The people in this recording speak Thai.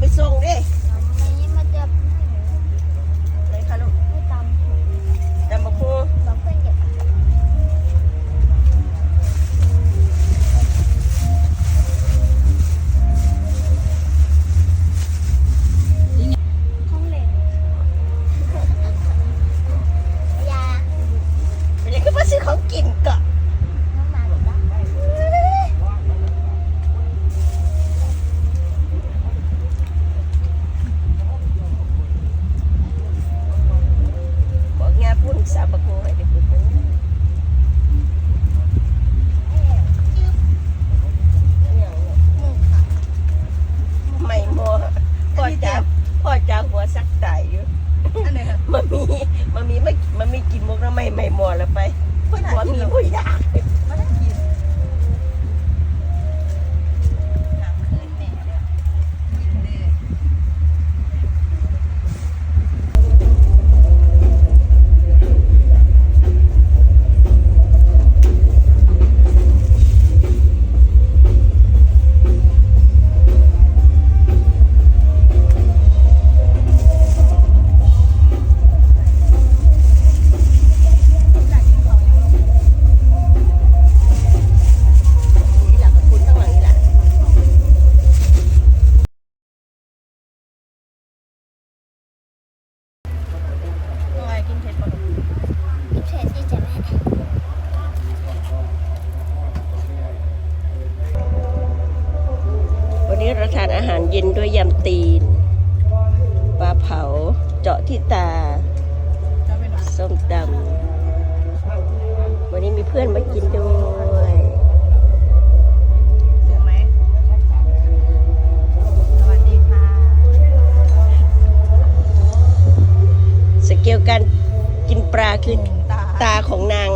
ไปส่งดิ เย็นด้วยยำตีน ปลาเผา เจาะที่ตา ส้มตำวันนี้มีเพื่อนมากินด้วยสเกลการกินปลาคือตาของนาง